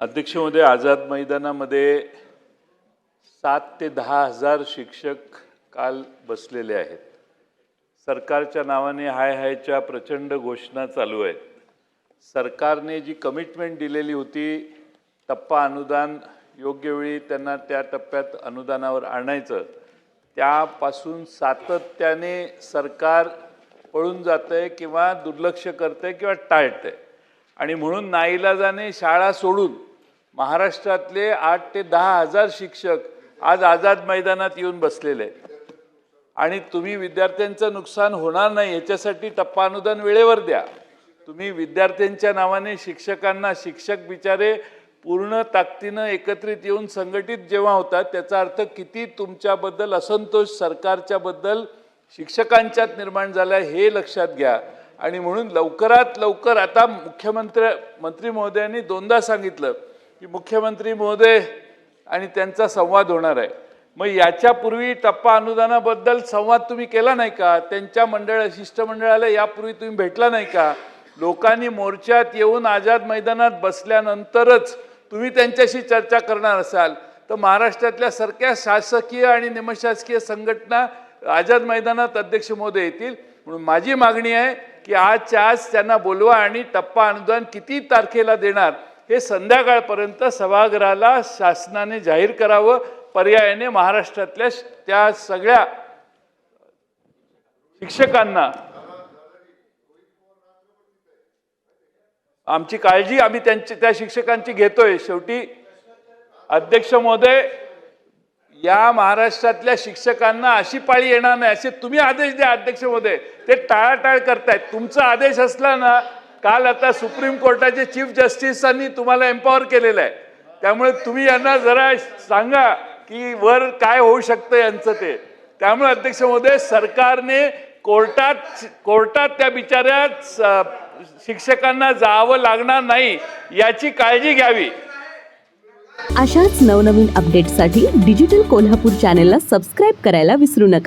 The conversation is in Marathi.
अध्यक्षमध्ये आझाद मैदानामध्ये सात ते दहा हजार शिक्षक काल बसलेले आहेत. सरकारच्या नावाने हाय हायच्या प्रचंड घोषणा चालू आहेत. सरकारने जी कमिटमेंट दिलेली होती टप्पा अनुदान योग्य वेळी त्यांना त्या टप्प्यात अनुदानावर आणायचं त्यापासून सातत्याने सरकार पळून जातं आहे किंवा दुर्लक्ष करतं आहे किंवा टाळतं आहे आणि म्हणून नाईलाजाने शाळा सोडून महाराष्ट्रातले आठ ते दहा हजार शिक्षक आज आझाद मैदानात येऊन बसलेले आहेत. आणि तुम्ही विद्यार्थ्यांचं नुकसान होणार नाही याच्यासाठी टप्पा अनुदान वेळेवर द्या. तुम्ही विद्यार्थ्यांच्या नावाने शिक्षकांना शिक्षक बिचारे पूर्ण ताकदीनं एकत्रित येऊन संघटित जेव्हा होतात त्याचा अर्थ किती तुमच्याबद्दल असंतोष सरकारच्याबद्दल शिक्षकांच्यात निर्माण झाला हे लक्षात घ्या. आणि म्हणून लवकरात लवकर आता मुख्यमंत्री मंत्री महोदयांनी दोनदा सांगितलं की मुख्यमंत्री महोदय आणि त्यांचा संवाद होणार आहे. मग याच्यापूर्वी टप्पा अनुदानाबद्दल संवाद तुम्ही केला नाही का? त्यांच्या मंडळ शिष्टमंडळाला यापूर्वी तुम्ही भेटला नाही का? लोकांनी मोर्चात येऊन आझाद मैदानात बसल्यानंतरच तुम्ही त्यांच्याशी चर्चा करणार असाल. तर महाराष्ट्रातल्या सारख्या शासकीय आणि निमशासकीय संघटना आझाद मैदानात अध्यक्ष महोदय येतील. म्हणून माझी मागणी आहे की आजच्या आज त्यांना बोलवा आणि टप्पा अनुदान किती तारखेला देणार? हे संध्याकाळपर्यंत सभागृहाला शासनाने जाहीर करावं पर्यायाने महाराष्ट्रातल्या त्या सगळ्या शिक्षकांना. आमची काळजी आम्ही त्यांची त्या शिक्षकांची घेतोय. शेवटी अध्यक्ष महोदय या महाराष्ट्रातल्या शिक्षकांना अशी पाळी येणार नाही असे तुम्ही आदेश द्या अध्यक्ष महोदय. ते टाळाटाळ करतायत. तुमचा आदेश असला ना काल आता सुप्रीम कोर्टाचे चीफ जस्टिसांनी तुम्हाला एम्पॉवर केलेलं आहे. त्यामुळे तुम्ही यांना जरा सांगा की वर काय होऊ शकतं यांचं ते. त्यामुळे अध्यक्ष महोदय सरकारने कोर्टात कोर्टात त्या बिचाऱ्या शिक्षकांना जावं लागणार नाही याची काळजी घ्यावी. अशाच नवनवीन अपडेटसाठी डिजिटल कोल्हापूर चॅनेलला सबस्क्राईब करायला विसरू नका.